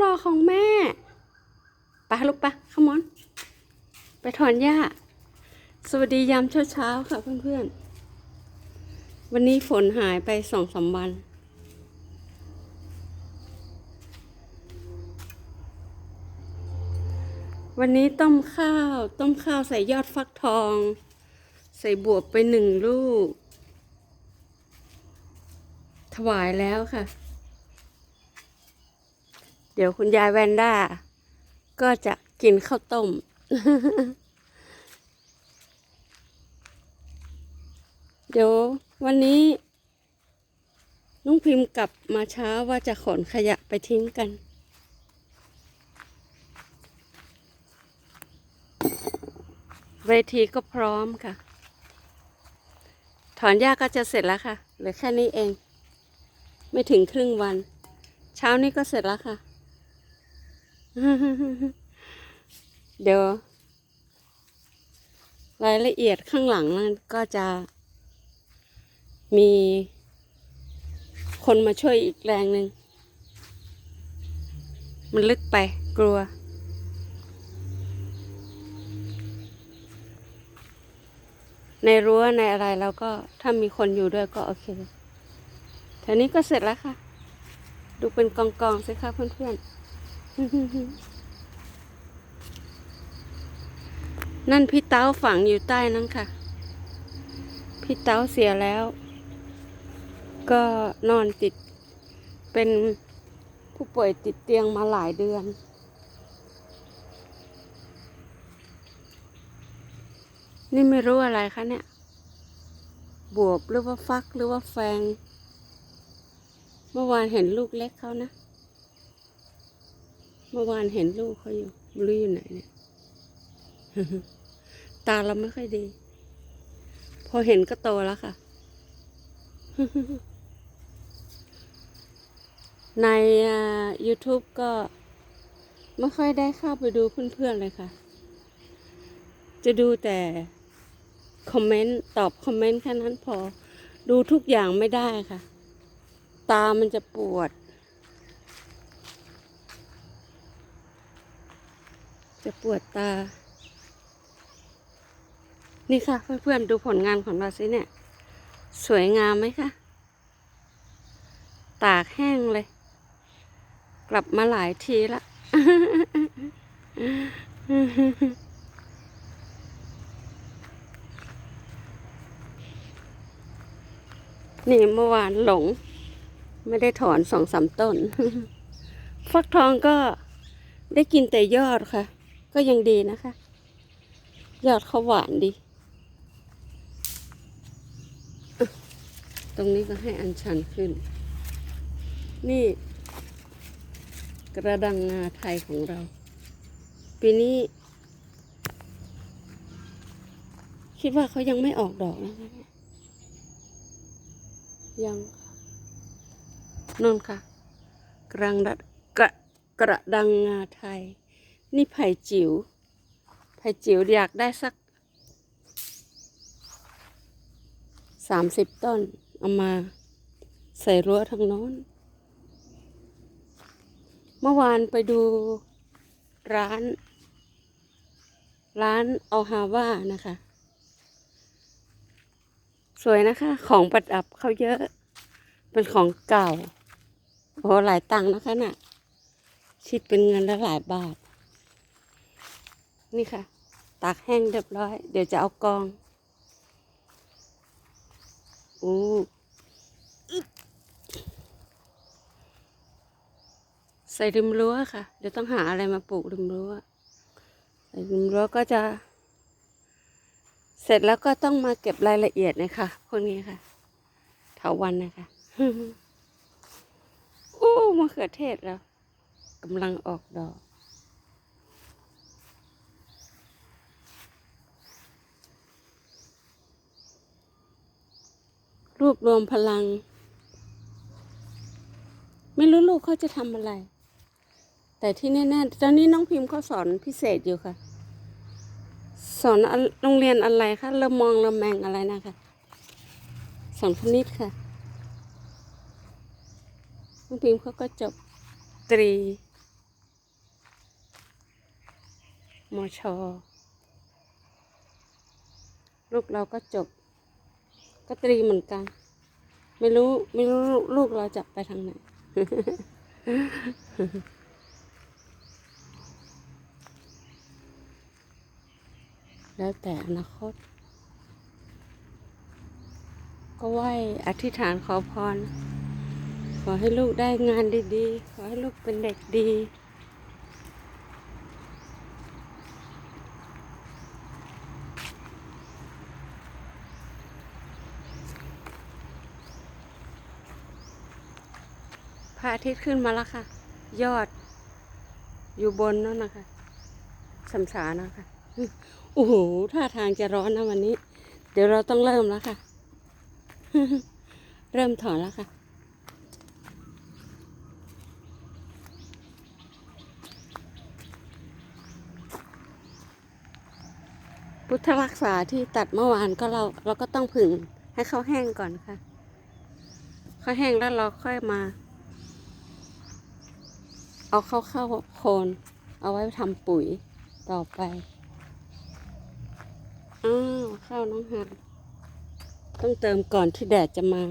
หล่อของแม่ไปลูกไปขมอน ไปถอนหญ้า สวัสดียามเช้าๆค่ะเพื่อนๆ วันนี้ฝนหายไปสองสามวัน วันนี้ต้มข้าว ต้มข้าวใส่ยอดฟักทอง ใส่บวบไปหนึ่งลูก ถวายแล้วค่ะ ดี๋ยวคุณยายแวนด้า ก็จะกินข้าวต้ม เดี๋ยววันนี้น้องพิมพ์กลับมาเช้าว่าจะขนขยะไปทิ้งกัน เวทีก็พร้อมค่ะ ถอนหญ้าก็จะเสร็จแล้วค่ะเหลือแค่นี้เอง ไม่ถึงครึ่งวัน เช้านี้ก็เสร็จแล้วค่ะ เดี๋ยว รายละเอียดข้างหลังนั้นก็จะ มี คนมาช่วยอีกแรงหนึ่ง มันลึกไปกลัว ในรั้วในอะไรแล้วก็ถ้ามีคนอยู่ด้วยก็โอเคแถวนี้ก็เสร็จแล้วค่ะ ดูเป็นกองๆสิคะเพื่อนๆ นั่นพี่เต้าฝังอยู่ใต้นั้นค่ะ พี่เต้าเสียแล้ว ก็นอนติด เป็นผู้ป่วยติดเตียงมาหลายเดือน นี่ไม่รู้อะไรคะเนี่ย บวบหรือว่าฟักหรือว่าแฟง เมื่อวานเห็นลูกเล็กเขานะ เมื่อวานเห็นลูกเขาอยู่ไม่รู้อยู่ไหนเนี่ยตาเราไม่ค่อยดี พอเห็นก็โตแล้วค่ะ ใน YouTube ก็ไม่ค่อยได้เข้าไปดูเพื่อนๆเลยค่ะ จะดูแต่คอมเมนต์ตอบคอมเมนต์แค่นั้นพอ ดูทุกอย่างไม่ได้ค่ะ ตามันจะปวด จะปวดตา นี่ค่ะ เพื่อนๆดูผลงานของเราสิเนี่ย สวยงามไหมคะ ตากแห้งเลย กลับมาหลายทีละนี่เมื่อวานหลง ไม่ได้ถอนสองสามต้น ฟักทองก็ได้กินแต่ยอดค่ะ ก็ยังดีนะคะ ยอดเขาหวานดี ตรงนี้ก็ให้อันชันขึ้น นี่ กระดังงาไทยของเรา ปีนี้ คิดว่าเขายังไม่ออกดอกนะคะเนี่ยยังค่ะนนค่ะ กระดังกระกระดังงาไทย นี่ไผ่จิ๋ว ไผ่จิ๋วอยากได้สักสามสิบต้น เอามาใส่รั้วทางโน้น เมื่อวานไปดูร้าน ร้านเอาฮาว่านะคะ สวยนะคะ ของประดับเขาเยอะ เป็นของเก่า โอ้หลายตังค์นะคะน่ะ คิดเป็นเงินละหลายบาท นี่ค่ะ ตากแห้งเรียบร้อย เดี๋ยวจะเอากองอู้ใส่ริมรั้วค่ะ เดี๋ยวต้องหาอะไรมาปลูกริมรั้วใส่ริมรั้วก็จะ เสร็จแล้วก็ต้องมาเก็บรายละเอียดนะคะพวกนี้ค่ะเถาวันนะคะอู้มะเขือเทศแล้วกำลังออกดอก รวบรวมพลัง ไม่รู้ลูกเขาจะทำอะไร แต่ที่แน่ๆตอนนี้น้องพิมพ์เขาสอนพิเศษอยู่ค่ะ สอนโรงเรียนอะไรคะละมองละแมงอะไรนะคะสอนคณิตค่ะน้องพิมพ์เขาก็จบตรีมอชลูกเราก็จบ ก็ตรีเหมือนกัน ไม่รู้ไม่รู้ลูกเราจะไปทางไหนแล้วแต่อนาคต ก็ไหวอธิษฐานขอพร ขอให้ลูกได้งานดีๆ ขอให้ลูกเป็นเด็กดี พระอาทิตย์ขึ้นมาแล้วค่ะ ยอด อยู่บนนั่นนะคะสำสานะคะโอ้โหท่าทางจะร้อนนะวันนี้ เดี๋ยวเราต้องเริ่มแล้วค่ะ เริ่มถอนแล้วค่ะพุทธรักษาที่ตัดเมื่อวานก็เราเราก็ต้องผึ่งให้เขาแห้งก่อนค่ะเขาแห้งแล้วเราค่อยมา เอาเข้าเข้าโคน เอาไว้ทำปุ๋ยต่อไปอ้าวข้าวน้องหันต้องเติมก่อนที่แดดจะมา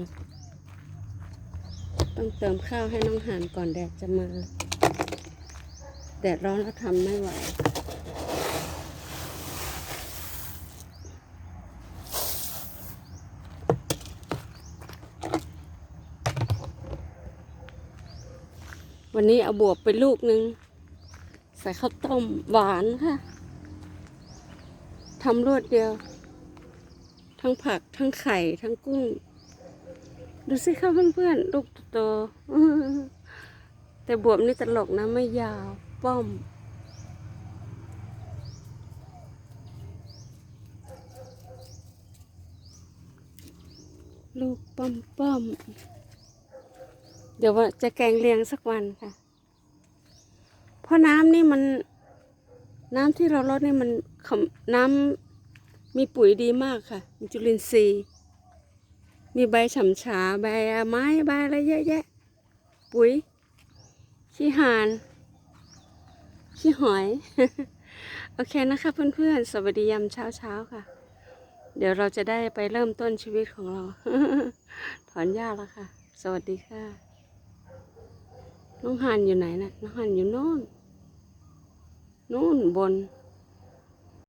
ต้องเติมข้าวให้น้องหันก่อนแดดจะมา แดดร้อนแล้วทำไม่ไหว วันนี้เอาบวบไปลูกหนึ่งใส่ข้าวต้มหวานค่ะทำรวดเดียว ทั้งผักทั้งไข่ทั้งกุ้ง ดูสิค่ะเพื่อนๆ ลูกโตแต่บวบนี่ตลกนะไม่ยาวป้อม ลูกป้อมป้อม เดี๋ยวว่าจะแกงเลียงสักวันค่ะ เพราะน้ำนี่มัน น้ำที่เราลดนี่มันน้ำมีปุ๋ยดีมากค่ะ มีจุลินทรีย์ มีใบฉ่ำฉาใบไม้ใบอะไรเยอะแยะ ปุ๋ย ขี้หาน ขี้หอย โอเคนะคะ เพื่อนๆ สวัสดียามเช้าๆค่ะเดี๋ยวเราจะได้ไปเริ่มต้นชีวิตของเรา ถอนหญ้าแล้วค่ะ สวัสดีค่ะ น้องหันอยู่ไหนนะ่ะ น้องหันอยู่โน่น นู่นบน